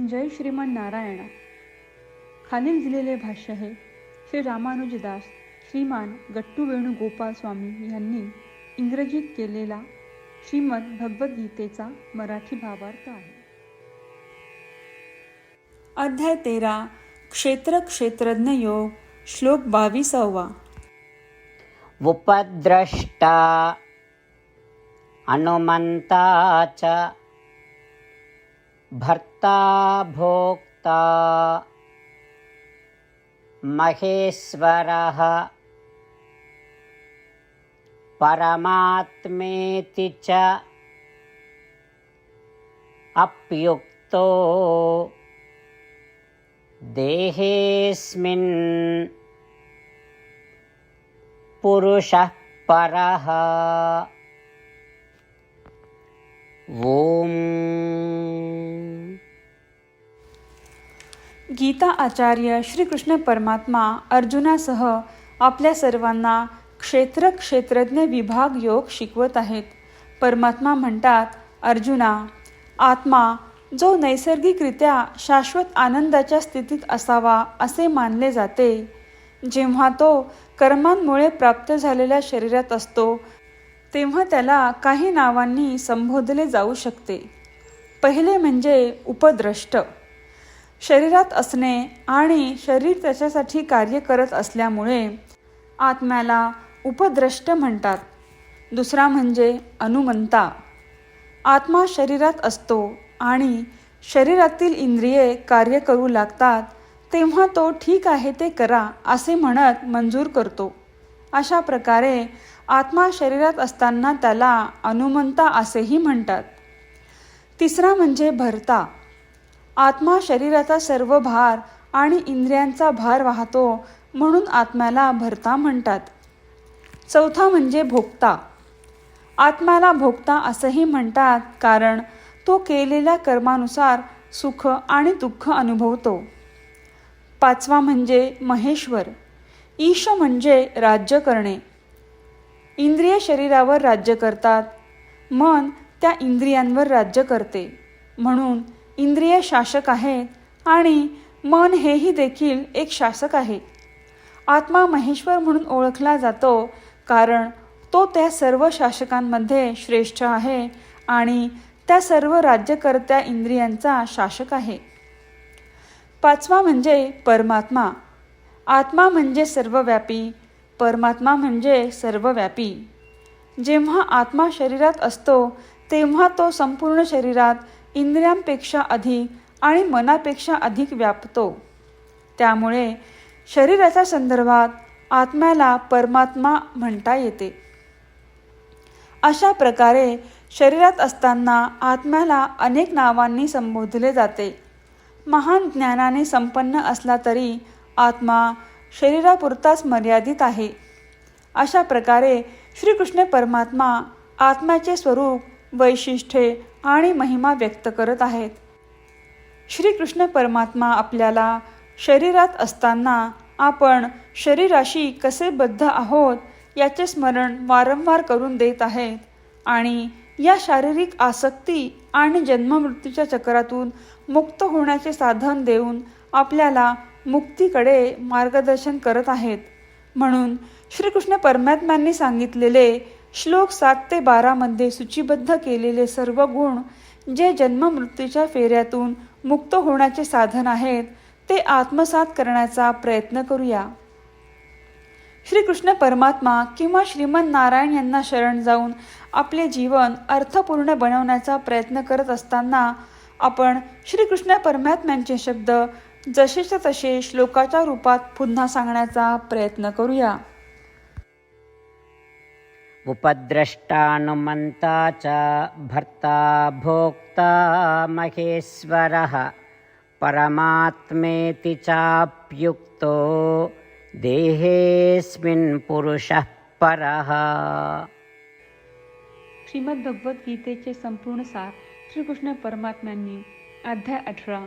जय श्रीमान नारायण. खालील दिलेले भाष्य हे श्री रामानुजदास श्रीमान गट्टू वेणुगोपाल स्वामी यांनी इंग्रजीत केलेला श्रीमद भगवद्गीतेचा मराठी भावार्थ आहे. अध्याय तेरा क्षेत्र क्षेत्रज्ञ योग श्लोक बावीसावा. उपद्रष्टा अनुमन्ता च भर्ता भोक्ता। महेश्वरः। परमात्मेति च अप्युक्तो। देहेऽस्मिन् पुरुषः परः। ओम. गीता आचार्य श्रीकृष्ण परमात्मा अर्जुनासह आपल्या सर्वांना क्षेत्र क्षेत्रज्ञ विभाग योग शिकवत आहेत. परमात्मा म्हणतात अर्जुना आत्मा जो नैसर्गिकरित्या शाश्वत आनंदाच्या स्थितीत असावा असे मानले जाते. जेव्हा तो कर्मांमुळे प्राप्त झालेल्या शरीरात असतो तेव्हा त्याला काही नावांनी संबोधले जाऊ शकते. पहिले म्हणजे उपद्रष्ट. शरीरात असणे आणि शरीर त्याच्यासाठी कार्य करत असल्यामुळे आत्म्याला उपद्रष्ट म्हणतात. दुसरा म्हणजे अनुमंता. आत्मा शरीरात असतो आणि शरीरातील इंद्रिये कार्य करू लागतात तेव्हा तो ठीक आहे ते करा असे म्हणत मंजूर करतो. अशा प्रकारे आत्मा शरीरात असताना त्याला अनुमंता असेही म्हणतात. तिसरा म्हणजे भरता. आत्मा शरीराचा सर्व भार आणि इंद्रियांचा भार वाहतो म्हणून आत्म्याला भरता म्हणतात. चौथा म्हणजे भोगता आत्म्याला भोगता असंही म्हणतात कारण तो केलेल्या कर्मानुसार सुख आणि दुःख अनुभवतो. पाचवा म्हणजे महेश्वर. ईश म्हणजे राज्य करणे. इंद्रिय शरीरावर राज्य करतात. मन त्या इंद्रियांवर राज्य करते. म्हणून इंद्रिय शासक आहेत आणि मन हेही देखील एक शासक आहे. आत्मा महेश्वर म्हणून ओळखला जातो कारण तो त्या सर्व शासकांमध्ये श्रेष्ठ आहे आणि त्या सर्व राज्यकर्त्या इंद्रियांचा शासक आहे. पाचवा म्हणजे परमात्मा. आत्मा म्हणजे सर्वव्यापी परमात्मा म्हणजे सर्वव्यापी. जेव्हा आत्मा शरीरात असतो तेव्हा तो संपूर्ण शरीरात इंद्रियांपेक्षा अधिक आणि मनापेक्षा अधिक व्यापतो. त्यामुळे शरीराच्या संदर्भात आत्म्याला परमात्मा म्हणता येते. अशा प्रकारे शरीरात असताना आत्म्याला अनेक नावांनी संबोधले जाते. महान ज्ञानाने संपन्न असला तरी आत्मा शरीरापुरताच मर्यादित आहे. अशा प्रकारे श्रीकृष्ण परमात्मा आत्म्याचे स्वरूप वैशिष्ट्ये आणि महिमा व्यक्त करत आहेत. श्रीकृष्ण परमात्मा आपल्याला शरीरात असताना आपण शरीराशी कसे बद्ध आहोत याचे स्मरण वारंवार करून देत आहेत आणि या शारीरिक आसक्ती आणि जन्ममृत्यूच्या चक्रातून मुक्त होण्याचे साधन देऊन आपल्याला मुक्तीकडे मार्गदर्शन करत आहेत. म्हणून श्रीकृष्ण परमात्म्यांनी सांगितलेले श्लोक सात ते बारामध्ये सूचीबद्ध केलेले सर्व गुण जे जन्ममृत्यूच्या फेऱ्यातून मुक्त होण्याचे साधन आहेत ते आत्मसात करण्याचा प्रयत्न करूया. श्रीकृष्ण परमात्मा किंवा श्रीमन नारायण यांना शरण जाऊन आपले जीवन अर्थपूर्ण बनवण्याचा प्रयत्न करत असताना आपण श्रीकृष्ण परमात्म्यांचे शब्द जसेच्या तसे श्लोकाच्या रूपात पुन्हा सांगण्याचा प्रयत्न करूया. उपद्रष्टानुमन्ता च भर्ता भोक्ता महेश्वरः परमात्मेति चाप्युक्तो देहेऽस्मिन् पुरुषः परः। श्रीमद भगवद्गीतेचे संपूर्ण सार श्रीकृष्ण परमात्म्यांनी अध्याय अठरा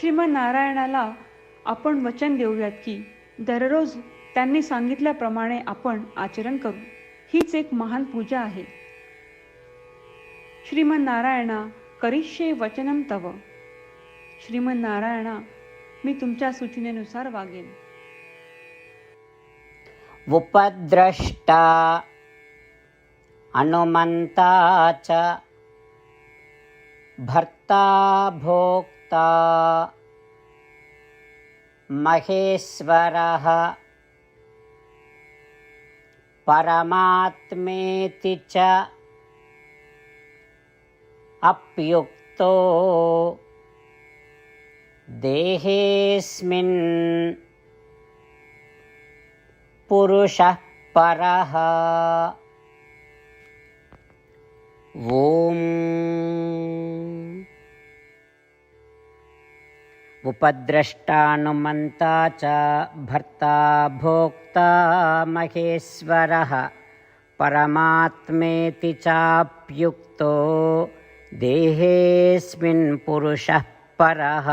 श्रीमन नारायणाला आपण वचन देऊयात की दररोज त्यांनी सांगितल्याप्रमाणे आपण आचरण करू. हीच एक महान पूजा आहे. श्रीमन नारायणा करिष्ये वचनम तव. श्रीमन नारायणा मी तुमच्या सूचनेनुसार वागेन. उपद्रष्टा हनुमन्ता च भर्ता ता महेश्वरः परमात्मेति च अप्युक्तो देहेऽस्मिन् पुरुषः परः। ॐ उपद्रष्टानुमन्ता च भर्ता भोक्ता महेश्वरः परमात्मेति चाप्युक्तो देहेऽस्मिन् पुरुषः परः